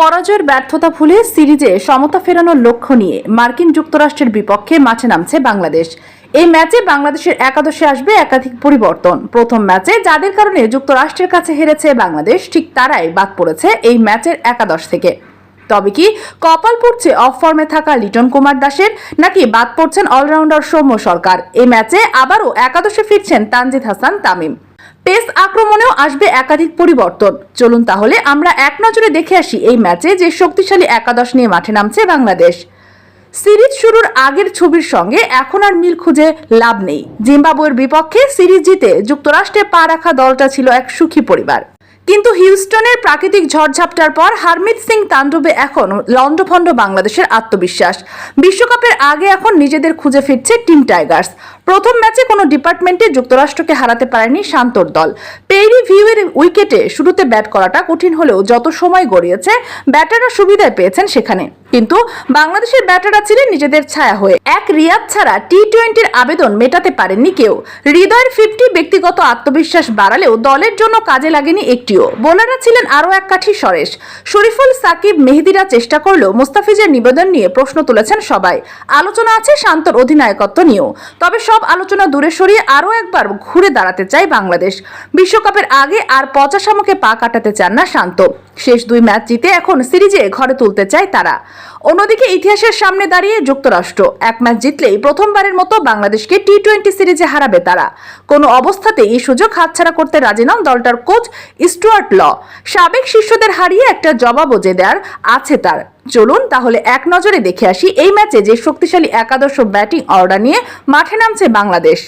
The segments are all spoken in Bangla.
পরাজয়ের ব্যর্থতা ভুলে সিরিজে সমতা ফেরানোর লক্ষ্য নিয়ে মার্কিন যুক্তরাষ্ট্রের বিপক্ষে মাঠে নামছে বাংলাদেশ। এই ম্যাচে বাংলাদেশের একাদশে আসবে একাধিক পরিবর্তন। প্রথম ম্যাচে যাদের কারণে যুক্তরাষ্ট্রের কাছে হেরেছে বাংলাদেশ, ঠিক তারাই বাদ পড়েছে এই ম্যাচের একাদশ থেকে। তবে কি কপাল পড়ছে অফ ফর্মে থাকা লিটন কুমার দাসের, নাকি বাদ পড়ছেন অলরাউন্ডার সৌম্য সরকার? এই ম্যাচে আবারও একাদশে ফিরছেন তানজিদ হাসান, তামিম। পেস আক্রমণেও আসবে একাধিক পরিবর্তন। চলুন তাহলে আমরা এক নজরে দেখে আসি এই ম্যাচে যে শক্তিশালী একাদশ নিয়ে মাঠে নামছে বাংলাদেশ। সিরিজ শুরুর আগের ছবির সঙ্গে এখন আর মিল খুঁজে লাভ নেই। জিম্বাবুয়ের বিপক্ষে সিরিজ জিতে যুক্তরাষ্ট্রে পা রাখা দলটা ছিল এক সুখী পরিবার। কিন্তু হিউস্টনের প্রাকৃতিক ঝড়ঝাপটার পর হারমিত সিং তাণ্ডবে এখন লন্ডভন্ড বাংলাদেশের আত্মবিশ্বাস। বিশ্বকাপের আগে এখন নিজেদের খুঁজে ফিরছে টিম টাইগার্স। প্রথম ম্যাচে কোনো ডিপার্টমেন্টে যুক্তরাষ্ট্রকে হারাতে পারেনি শান্তর দল। পেরি ভিউয়ের উইকেটে শুরুতে ব্যাট করাটা কঠিন হলেও যত সময় গড়িয়েছে, ব্যাটাররা সুবিধায় পেয়েছেন সেখানে। কিন্তু বাংলাদেশের ব্যাটাররা ছিলেন নিজেদের ছায়া হয়ে। এক রিয়াদ ছাড়া টি টোয়েন্টির আবেদন মেটাতে পারেননি কেউ। হৃদয়ের ফিফটি ব্যক্তিগত আত্মবিশ্বাস বাড়ালেও দলের জন্য কাজে লাগেনি একটিও। বোলাররা ছিলেন আরও এক কাঠি সরেশ। শরীফুল সাকিব মেহেদিরা চেষ্টা করলেও মুস্তাফিজের নিবেদন নিয়ে প্রশ্ন তুলেছেন সবাই। আলোচনা আছে শান্তর অধিনায়কত্ব নিয়েও। তবে সব আলোচনা দূরে সরিয়ে আরও একবার ঘুরে দাঁড়াতে চায় বাংলাদেশ। বিশ্বকাপের আগে আর পচা শামুকে পা কাটাতে চান না শান্ত। শেষ দুই ম্যাচ জিতে এখন সিরিজে ঘরে তুলতে চায় তারা। অন্যদিকে ইতিহাসের সামনে দাঁড়িয়ে যুক্তরাষ্ট্র। এক ম্যাচ জিতলেই প্রথমবারের মতো বাংলাদেশকে টি টোয়েন্টি সিরিজে হারাবে তারা। কোনো অবস্থাতে এই সুযোগ হাতছাড়া করতে রাজি নন দলটার কোচ স্টুয়ার্ট ল। সাবেক শিষ্যদের হারিয়ে একটা জবাবও যে দেওয়ার আছে তার। চলুন তাহলে এক নজরে দেখে আসি এই ম্যাচে যে শক্তিশালী একাদশ ব্যাটিং অর্ডার নিয়ে মাঠে নামছে বাংলাদেশ।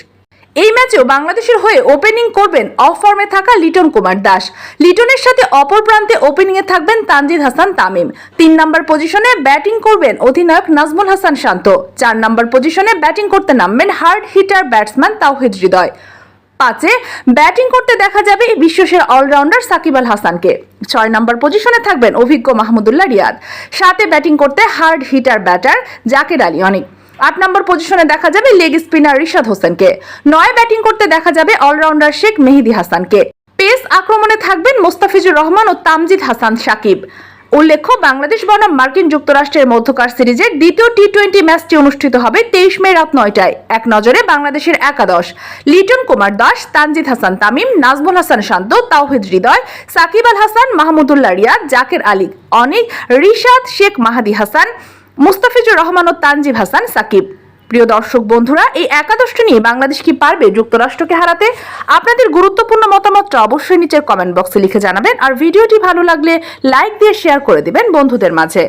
এই ম্যাচেও বাংলাদেশের হয়ে ওপেনিং করবেন অফ ফর্মে থাকা লিটন কুমার দাস। লিটনের সাথে অপর প্রান্তে ওপেনিংয়ে থাকবেন তানজিদ হাসান তামিম। তিন নম্বর পজিশনে ব্যাটিং করবেন অধিনায়ক নাজমুল হাসান শান্ত। চার নম্বর পজিশনে ব্যাটিং করতে নামবেন hard hitter batsman Towhid Hridoy. পাঁচে ব্যাটিং করতে দেখা যাবে বিশ্বসেরা অলরাউন্ডার সাকিব আল হাসানকে। ছয় নম্বর পজিশনে থাকবেন অভিজ্ঞ মাহমুদুল্লাহ রিয়াদ। সাথে ব্যাটিং করতে hard hitter batter Jaker Ali Anik. আট নম্বর পজিশনে দেখা যাবে লেগ স্পিনার রিশাদ হোসেনকে। নয় ব্যাটিং করতে দেখা যাবে অলরাউন্ডার শেখ মেহেদি হাসানকে। পেস আক্রমণে থাকবেন মোস্তাফিজুর রহমান ও তামজিদ হাসান সাকিব। উল্লেখ্য, বাংলাদেশ বনাম মার্কিন যুক্তরাষ্ট্রের মধ্যকার সিরিজের দ্বিতীয় টি টোয়েন্টি ম্যাচটি অনুষ্ঠিত হবে তেইশ মে রাত নয়টায়। এক নজরে বাংলাদেশের একাদশ, লিটন কুমার দাস, তানজিদ হাসান তামিম, নাজমুল হাসান শান্ত, তাওহিদ হৃদয়, সাকিব আল হাসান, মাহমুদুল্লাহ রিয়াদ, জাকের আলী, অনিক, রিশাদ শেখ মাহাদি হাসান, মুস্তাফিজুর রহমান ও তানজিব হাসান সাকিব। প্রিয় দর্শক বন্ধুরা, এই একাদশটি নিয়ে বাংলাদেশ কি পারবে যুক্তরাষ্ট্রকে হারাতে? আপনাদের গুরুত্বপূর্ণ মতামতটা অবশ্যই নিচের কমেন্ট বক্সে লিখে জানাবেন। আর ভিডিওটি ভালো লাগলে লাইক দিয়ে শেয়ার করে দিবেন বন্ধুদের মাঝে।